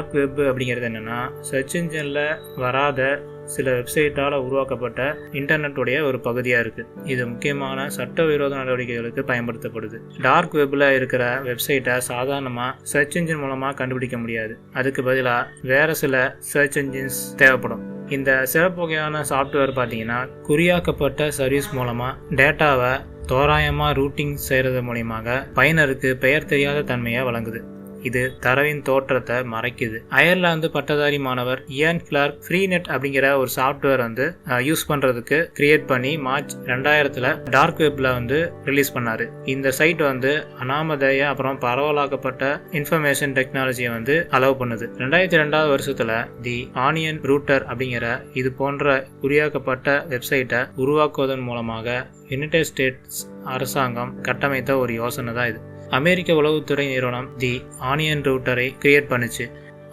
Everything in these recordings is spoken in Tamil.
டார்க் வெப் அப்படிங்கிறது என்னென்னா சர்ச் இன்ஜினில் வராத சில வெப்சைட்டால் உருவாக்கப்பட்ட இன்டர்நெட்டுடைய ஒரு பகுதியாக இருக்குது இது முக்கியமான சட்டவிரோத நடவடிக்கைகளுக்கு பயன்படுத்தப்படுது. டார்க் வெப்பில் இருக்கிற வெப்சைட்டை சாதாரணமாக சர்ச் இன்ஜின் மூலமாக கண்டுபிடிக்க முடியாது. அதுக்கு பதிலாக வேறு சில சர்ச் இன்ஜின்ஸ் தேவைப்படும். இந்த சிறப்பு வகையான சாஃப்ட்வேர் பார்த்தீங்கன்னா குறியாக்கப்பட்ட சர்வீஸ் மூலமாக டேட்டாவை தோராயமாக ரூட்டிங் செய்கிறது மூலியமாக பயனருக்கு பெயர் தெரியாத தன்மையை வழங்குது. இது தரவின் தோற்றத்தை மறைக்குது. அயர்லாந்து பட்டதாரி மாணவர் இயன் கிளார்க் ஃப்ரீநெட் அப்படிங்கிற ஒரு சாஃப்ட்வேர் வந்து யூஸ் பண்றதுக்கு கிரியேட் பண்ணி மார்ச் ரெண்டாயிரத்துல டார்க் வெப்ல வந்து ரிலீஸ் பண்ணாரு. இந்த சைட் வந்து அனாமதேய அப்புறம் பரவலாக்கப்பட்ட இன்ஃபர்மேஷன் டெக்னாலஜியை வந்து அலோவ் பண்ணுது. ரெண்டாயிரத்தி ரெண்டாவது வருஷத்துல தி ஆனியன் ரூட்டர் அப்படிங்கிற இது போன்ற குறியாக்கப்பட்ட வெப்சைட்டை உருவாக்குவதன் மூலமாக யுனைடெட் ஸ்டேட்ஸ் அரசாங்கம் கட்டமைத்த ஒரு யோசனை தான் இது. அமெரிக்க உளவுத்துறை நிறுவனம் தி ஆனியன் ரூட்டரை கிரியேட் பண்ணுச்சு.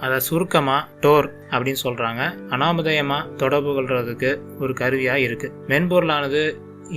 அதை சுருக்கமாக டோர் அப்படின்னு சொல்கிறாங்க அனாமதயமாக தொடர்பு கொள்றதுக்கு ஒரு கருவியாக இருக்குது மென்பொருளானது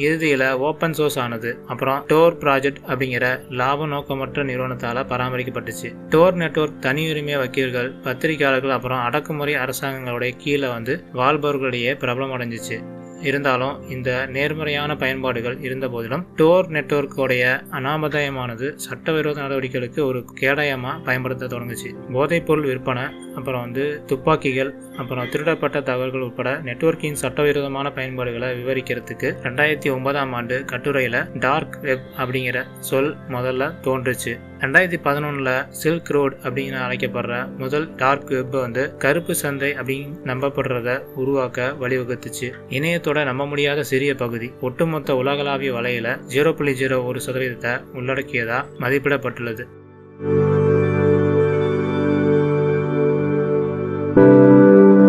இறுதியில் ஓப்பன் சோர்ஸ் ஆனது. அப்புறம் டோர் ப்ராஜெக்ட் அப்படிங்கிற லாப நோக்கமற்ற நிறுவனத்தால் பராமரிக்கப்பட்டுச்சு. டோர் நெட்வொர்க் தனியுரிமை வக்கீல்கள் பத்திரிகையாளர்கள் அப்புறம் அடக்குமுறை அரசாங்கங்களுடைய கீழே வந்து வாழ்பவர்களிடையே பிரபலம் அடைஞ்சிச்சு. இருந்தாலும் இந்த நேர்மறையான பயன்பாடுகள் இருந்த போதிலும் டோர் நெட்வொர்க்கோடைய அனாமதயமானது சட்டவிரோத நடவடிக்கைகளுக்கு ஒரு கேடயமாக பயன்படுத்த தொடங்குச்சு. போதைப்பொருள் விற்பனை அப்புறம் வந்து துப்பாக்கிகள் அப்புறம் திருடப்பட்ட தகவல்கள் உட்பட நெட்வொர்க்கின் சட்டவிரோதமான பயன்பாடுகளை விவரிக்கிறதுக்கு ரெண்டாயிரத்தி ஒன்பதாம் ஆண்டு கட்டுரையில் டார்க் வெப் அப்படிங்கிற சொல் முதல்ல தோன்றுச்சு. ரெண்டாயிரத்தி பதினொன்றில் சில்க் ரோட் அப்படின்னு அழைக்கப்படுற முதல் டார்க் வெப் வந்து கருப்பு சந்தை அப்படின்னு நம்பப்படுறத உருவாக்க வழிவகுத்துச்சு. இணையத்தோட நம்ப முடியாத சிறிய பகுதி. ஒட்டுமொத்த உலகளாவிய வலையில ஜீரோ புள்ளி ஜீரோ ஒரு சதவீதத்தை உள்ளடக்கியதா மதிப்பிடப்பட்டுள்ளது.